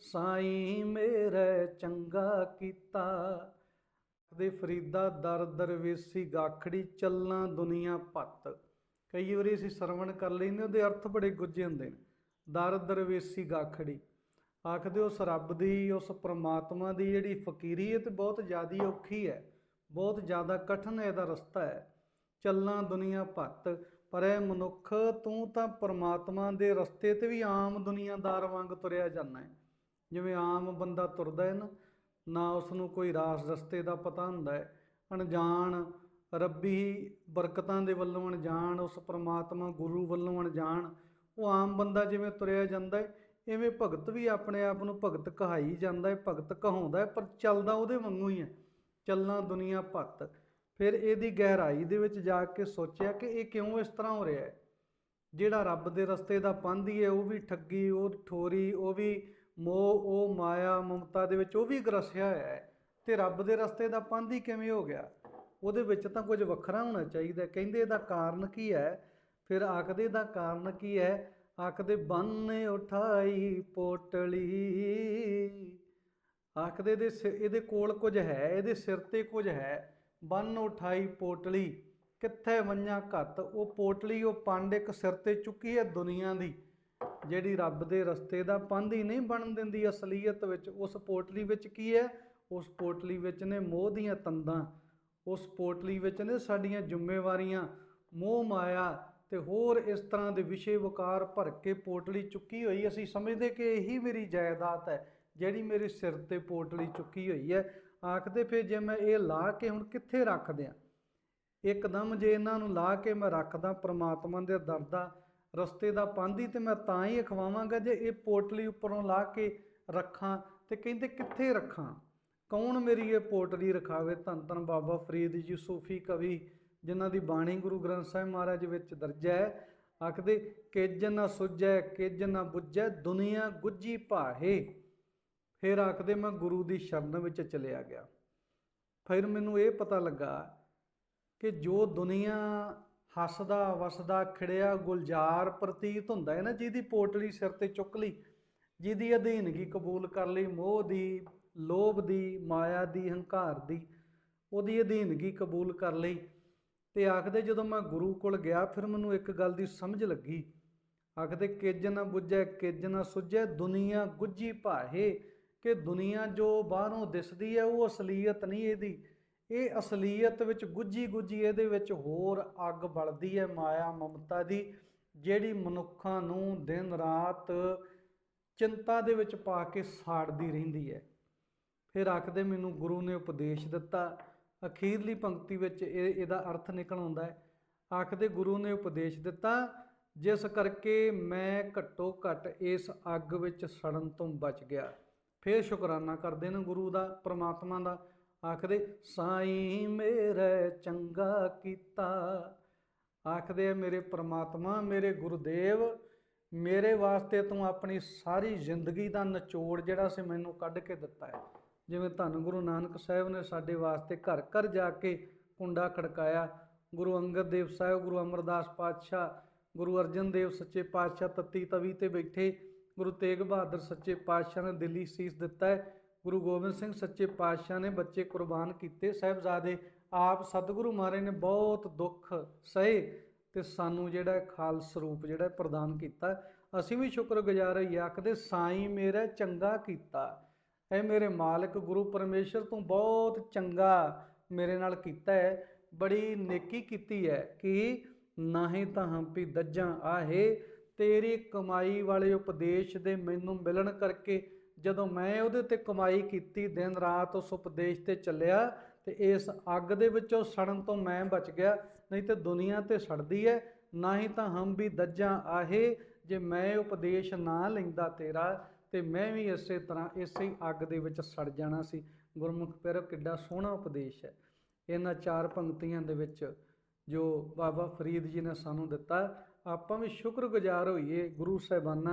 ਸਾਈਂ ਮੇਰੇ ਚੰਗਾ ਕੀਤਾ। ਦੇ ਫਰੀਦਾ ਦਰ ਦਰਵੇਸੀ ਗਾਖੜੀ ਚੱਲਾਂ ਦੁਨੀਆ ਭੱਤ। ਕਈ ਵਾਰੀ ਅਸੀਂ ਸਰਵਣ ਕਰ ਲੈਂਦੇ ਉਹਦੇ ਅਰਥ ਬੜੇ ਗੁੱਝੇ ਹੁੰਦੇ ਨੇ। ਦਰ ਦਰਵੇਸੀ ਗਾਖੜੀ। ਆਖਦੇ, ਉਸ ਰੱਬ ਦੀ, ਉਸ ਪ੍ਰਮਾਤਮਾ ਦੀ ਜਿਹੜੀ ਫਕੀਰੀ ਹੈ ਤੇ ਬਹੁਤ ਜ਼ਿਆਦੀ ਔਖੀ ਹੈ। ਬਹੁਤ ਜ਼ਿਆਦਾ ਕਠਿਨ ਇਹਦਾ ਰਸਤਾ ਹੈ। ਚੱਲਾਂ ਦੁਨੀਆ ਭੱਤ। ਪਰ ਇਹ ਮਨੁੱਖ, ਤੂੰ ਤਾਂ ਪ੍ਰਮਾਤਮਾ ਦੇ ਰਸਤੇ ਤੇ ਵੀ ਆਮ ਦੁਨੀਆਦਾਰ ਵਾਂਗ ਤੁਰਿਆ ਜਾਂਦਾ ਹੈ। ਜਿਵੇਂ ਆਮ ਬੰਦਾ ਤੁਰਦਾ ਹੈ ਨਾ ਨਾ ਉਸ ਨੂੰ ਕੋਈ ਰਾਸ ਰਸਤੇ ਦਾ ਪਤਾ ਹੁੰਦਾ ਹੈ। ਅਣਜਾਣ ਰੱਬੀ ਬਰਕਤਾਂ ਦੇ ਵੱਲੋਂ ਅਣਜਾਣ, ਉਸ ਪ੍ਰਮਾਤਮਾ ਗੁਰੂ ਵੱਲੋਂ ਅਣਜਾਣ, ਉਹ ਆਮ ਬੰਦਾ ਜਿਵੇਂ ਤੁਰਿਆ ਜਾਂਦਾ ਹੈ, ਇਵੇਂ ਭਗਤ ਵੀ ਆਪਣੇ ਆਪ ਨੂੰ ਭਗਤ ਕਹਾਈ ਜਾਂਦਾ ਹੈ, ਭਗਤ ਕਹਾਉਂਦਾ ਹੈ, ਪਰ ਚੱਲਦਾ ਉਹਦੇ ਵਾਂਗੂ ਹੀ ਹੈ। ਚੱਲਣਾ ਦੁਨੀਆ ਭੱਤ ਫਿਰ ਇਹਦੀ ਗਹਿਰਾਈ ਦੇ ਵਿੱਚ ਜਾ ਕੇ ਸੋਚਿਆ ਕਿ ਇਹ ਕਿਉਂ ਇਸ ਤਰ੍ਹਾਂ ਹੋ ਰਿਹਾ ਹੈ? ਜਿਹੜਾ ਰੱਬ ਦੇ ਰਸਤੇ ਦਾ ਪੰਧੀ ਹੈ, ਉਹ ਵੀ ਠੱਗੀ, ਉਹ ਠੋਰੀ, ਉਹ ਵੀ ਮੋਹ, ਉਹ ਮਾਇਆ, ਮਮਤਾ ਦੇ ਵਿੱਚ ਉਹ ਵੀ ਗਰਸਿਆ ਹੋਇਆ ਹੈ ਤੇ ਰੱਬ ਦੇ ਰਸਤੇ ਦਾ ਪਾਂਦੀ ਕਿਵੇਂ ਹੋ ਗਿਆ? ਉਹਦੇ ਵਿੱਚ ਤਾਂ ਕੁਝ ਵੱਖਰਾ ਹੋਣਾ ਚਾਹੀਦਾ ਕਹਿੰਦੇ ਇਹਦਾ ਕਾਰਨ ਕੀ ਹੈ? ਫਿਰ ਆਖਦੇ ਦਾ ਕਾਰਨ ਕੀ ਹੈ? ਆਖਦੇ ਬੰਨ ਉਠਾਈ ਪੋਟਲੀ। ਆਖਦੇ ਦੇ ਸਿ- ਇਹਦੇ ਕੋਲ ਕੁਝ ਹੈ, ਇਹਦੇ ਸਿਰ ਤੇ ਕੁਝ ਹੈ। ਬੰਨ ਉਠਾਈ ਪੋਟਲੀ। ਕਿੱਥੇ ਮੰਨਿਆ ਘੱਤ? ਉਹ ਪੋਟਲੀ, ਉਹ ਪੰਡ ਇੱਕ ਸਿਰ ਤੇ ਚੁੱਕੀ ਹੈ ਦੁਨੀਆ ਦੀ। ਜਿਹੜੀ ਰੱਬ ਦੇ ਰਸਤੇ ਦਾ ਪੰਧ ਹੀ ਨਹੀਂ ਬਣਨ ਦਿੰਦੀ ਅਸਲੀਅਤ ਵਿੱਚ, ਉਸ ਪੋਟਲੀ ਵਿੱਚ ਕੀ ਹੈ? ਉਸ ਪੋਟਲੀ ਵਿੱਚ ਨੇ ਮੋਹ ਦੀਆਂ ਤੰਦਾਂ, ਉਸ ਪੋਟਲੀ ਵਿੱਚ ਨੇ ਸਾਡੀਆਂ ਜ਼ਿੰਮੇਵਾਰੀਆਂ। ਮੋਹ ਮਾਇਆ ਤੇ ਹੋਰ ਇਸ ਤਰ੍ਹਾਂ ਦੇ ਵਿਸ਼ੇ ਵਕਾਰ ਭਰ ਕੇ ਪੋਟਲੀ ਚੁੱਕੀ ਹੋਈ, ਅਸੀਂ ਸਮਝਦੇ ਕਿ ਇਹੀ ਮੇਰੀ ਜਾਇਦਾਦ ਹੈ, ਜਿਹੜੀ ਮੇਰੇ ਸਿਰ ਤੇ ਪੋਟਲੀ ਚੁੱਕੀ ਹੋਈ ਹੈ। ਆਖਦੇ ਫਿਰ ਜੇ ਮੈਂ ਇਹ ਲਾ ਕੇ ਹੁਣ ਕਿੱਥੇ ਰੱਖ ਦਿਆਂ ਇੱਕਦਮ ਜੇ ਇਹਨਾਂ ਨੂੰ ਲਾ ਕੇ ਮੈਂ ਰੱਖਦਾ, ਪ੍ਰਮਾਤਮਾ ਦੇ ਦਰ ਦਾ ਰਸਤੇ ਦਾ ਪਾਂਦੀ ਤੇ ਮੈਂ ਤਾਂ ਹੀ ਅਖਵਾਵਾਂਗਾ ਜੇ ਇਹ ਪੋਟਲੀ ਉੱਪਰੋਂ ਲਾ ਕੇ ਰੱਖਾਂ ਤੇ ਕਹਿੰਦੇ ਕਿੱਥੇ ਰੱਖਾਂ? ਕੌਣ ਮੇਰੀ ਇਹ ਪੋਟਲੀ ਰਖਾਵੇ? ਧੰਨ ਧੰਨ ਬਾਬਾ ਫਰੀਦ ਜੀ, ਸੂਫੀ ਕਵੀ, ਜਿਨ੍ਹਾਂ ਦੀ ਬਾਣੀ ਗੁਰੂ ਗ੍ਰੰਥ ਸਾਹਿਬ ਮਹਾਰਾਜ ਵਿੱਚ ਦਰਜ ਹੈ। ਆਖਦੇ, ਕਿਜ ਨਾ ਸੁਝੈ, ਕਿਜ ਨਾ ਬੁੱਝੈ, ਦੁਨੀਆ ਗੁੱਜੀ ਭਾਹੇ। ਫਿਰ ਆਖਦੇ, ਮੈਂ ਗੁਰੂ ਦੀ ਸ਼ਰਨ ਵਿੱਚ ਚਲਿਆ ਗਿਆ। ਫਿਰ ਮੈਨੂੰ ਇਹ ਪਤਾ ਲੱਗਾ ਕਿ ਜੋ ਦੁਨੀਆ ਹੱਸਦਾ, ਵਸਦਾ, ਖਿੜਿਆ, ਗੁਲਜ਼ਾਰ ਪ੍ਰਤੀਤ ਹੁੰਦਾ ਹੈ ਨਾ ਜਿਹਦੀ ਪੋਟਲੀ ਸਿਰ ਤੇ ਚੁੱਕ ਲਈ, ਜਿਹਦੀ ਅਧੀਨਗੀ ਕਬੂਲ ਕਰ ਲਈ, ਮੋਹ ਦੀ, ਲੋਭ ਦੀ, ਮਾਇਆ ਦੀ, ਹੰਕਾਰ ਦੀ, ਉਹਦੀ ਅਧੀਨਗੀ ਕਬੂਲ ਕਰ ਲਈ। ਤੇ ਆਖਦੇ ਜਦੋਂ ਮੈਂ ਗੁਰੂ ਕੋਲ ਗਿਆ, ਫਿਰ ਮੈਨੂੰ ਇੱਕ ਗੱਲ ਦੀ ਸਮਝ ਲੱਗੀ। ਆਖਦੇ, ਕਿਜ ਨਾ ਬੁੱਝੈ, ਕਿਜ ਨਾ ਸੁਝੈ, ਦੁਨੀਆ ਗੁੱਜੀ ਭਾਹੇ, ਕਿ ਦੁਨੀਆ ਜੋ ਬਾਹਰੋਂ ਦਿਸਦੀ ਹੈ, ਉਹ ਅਸਲੀਅਤ ਨਹੀਂ ਇਹਦੀ। ਇਹ ਅਸਲੀਅਤ ਵਿੱਚ ਗੁੱਜੀ ਗੁੱਜੀ ਇਹਦੇ ਵਿੱਚ ਹੋਰ ਅੱਗ ਬਲਦੀ ਹੈ, ਮਾਇਆ ਮਮਤਾ ਦੀ, ਜਿਹੜੀ ਮਨੁੱਖਾਂ ਨੂੰ ਦਿਨ ਰਾਤ ਚਿੰਤਾ ਦੇ ਵਿੱਚ ਪਾ ਕੇ ਸਾੜਦੀ ਰਹਿੰਦੀ ਹੈ। ਫਿਰ ਆਖਦੇ ਮੈਨੂੰ ਗੁਰੂ ਨੇ ਉਪਦੇਸ਼ ਦਿੱਤਾ, ਅਖੀਰਲੀ ਪੰਕਤੀ ਵਿੱਚ ਇਹ, ਇਹਦਾ ਅਰਥ ਨਿਕਲ ਆਉਂਦਾ ਹੈ। ਆਖਦੇ ਗੁਰੂ ਨੇ ਉਪਦੇਸ਼ ਦਿੱਤਾ, ਜਿਸ ਕਰਕੇ ਮੈਂ ਘੱਟੋ ਘੱਟ ਇਸ ਅੱਗ ਵਿੱਚ ਸੜਨ ਤੋਂ ਬਚ ਗਿਆ। ਫਿਰ ਸ਼ੁਕਰਾਨਾ ਕਰਦੇ ਨੇ ਗੁਰੂ ਦਾ, ਪ੍ਰਮਾਤਮਾ ਦਾ ਆਖਦੇ, ਸਾਈਂ ਮੇਰੇ ਚੰਗਾ ਕੀਤਾ। ਆਖਦੇ ਮੇਰੇ ਪ੍ਰਮਾਤਮਾ, ਮੇਰੇ ਗੁਰਦੇਵ, ਮੇਰੇ ਵਾਸਤੇ ਤੂੰ ਆਪਣੀ ਸਾਰੀ ਜ਼ਿੰਦਗੀ ਦਾ ਨਿਚੋੜ ਜਿਹੜਾ ਸੀ ਮੈਨੂੰ ਕੱਢ ਕੇ ਦਿੱਤਾ ਹੈ। ਜਿਵੇਂ ਧੰਨ ਗੁਰੂ ਨਾਨਕ ਸਾਹਿਬ ਨੇ ਸਾਡੇ ਵਾਸਤੇ ਘਰ ਘਰ ਜਾ ਕੇ ਕੁੰਡਾ ਖੜਕਾਇਆ। ਗੁਰੂ ਅੰਗਦ ਦੇਵ ਸਾਹਿਬ, ਗੁਰੂ ਅਮਰਦਾਸ ਪਾਤਸ਼ਾਹ, ਗੁਰੂ ਅਰਜਨ ਦੇਵ ਸੱਚੇ ਪਾਤਸ਼ਾਹ ਤੱਤੀ ਤਵੀ ਤੇ ਬੈਠੇ। ਗੁਰੂ ਤੇਗ ਬਹਾਦਰ ਸੱਚੇ ਪਾਤਸ਼ਾਹ ਨੇ ਦਿੱਲੀ ਸੀਸ ਦਿੱਤਾ ਹੈ। ਗੁਰੂ ਗੋਬਿੰਦ ਸਿੰਘ ਸੱਚੇ ਪਾਤਸ਼ਾਹ ਨੇ ਬੱਚੇ ਕੁਰਬਾਨ ਕੀਤੇ। ਸਾਹਿਬਜ਼ਾਦੇ ਆਪ ਸਤਿਗੁਰੂ ਮਹਾਰਾਜ ਨੇ ਬਹੁਤ ਦੁੱਖ ਸਹੇ ਤੇ ਸਾਨੂੰ ਜਿਹੜਾ ਖਾਲਸ ਸਰੂਪ ਜਿਹੜਾ ਪ੍ਰਦਾਨ ਕੀਤਾ। ਅਸੀਂ ਵੀ ਸ਼ੁਕਰਗੁਜ਼ਾਰ ਹੋਈਏ ਆਖਦੇ, ਸਾਈਂ ਮੇਰਾ ਚੰਗਾ ਕੀਤਾ। ਐ ਮੇਰੇ ਮਾਲਕ ਗੁਰੂ ਪਰਮੇਸ਼ਰ ਤੂੰ ਬਹੁਤ ਚੰਗਾ ਮੇਰੇ ਨਾਲ ਕੀਤਾ ਹੈ। ਬੜੀ ਨੇਕੀ ਕੀਤੀ ਹੈ ਕਿ ਨਾਹੀਂ ਤਾਂ ਹੰਪੀ ਦੱਜਾਂ ਆਹੇ। ਤੇਰੀ ਕਮਾਈ ਵਾਲੇ ਉਪਦੇਸ਼ ਦੇ ਮੈਨੂੰ ਮਿਲਣ ਕਰਕੇ ਜਦੋਂ ਮੈਂ ਉਹਦੇ ਤੇ ਕਮਾਈ ਕੀਤੀ, ਦਿਨ ਰਾਤ ਉਸ ਉਪਦੇਸ਼ ਤੇ ਚੱਲਿਆ ਤੇ ਇਸ ਅੱਗ ਦੇ ਵਿੱਚੋਂ ਸੜਨ ਤੋਂ ਮੈਂ ਬਚ ਗਿਆ। ਨਹੀਂ ਤੇ ਦੁਨੀਆ ਤੇ ਸੜਦੀ ਹੈ ਨਾ ਹੀ ਤਾਂ ਹਮ ਵੀ ਦੱਜਾਂ ਆਹੇ, ਜੇ ਮੈਂ ਉਪਦੇਸ਼ ਨਾ ਲੈਂਦਾ ਤੇਰਾ, ਤੇ ਮੈਂ ਵੀ ਇਸੇ ਤਰ੍ਹਾਂ ਇਸੇ ਅੱਗ ਦੇ ਵਿੱਚ ਸੜ ਜਾਣਾ ਸੀ। ਗੁਰਮੁਖ ਪਿਆਰੋ ਕਿੱਡਾ ਸੋਹਣਾ ਉਪਦੇਸ਼ ਹੈ ਇਹਨਾਂ ਚਾਰ ਪੰਕਤੀਆਂ ਦੇ ਵਿੱਚ ਜੋ ਬਾਬਾ ਫਰੀਦ ਜੀ ਨੇ ਸਾਨੂੰ ਦਿੱਤਾ, ਆਪਾਂ ਵੀ ਸ਼ੁਕਰਗੁਜ਼ਾਰ ਹੋਈਏ ਗੁਰੂ ਸਾਹਿਬਾਨਾਂ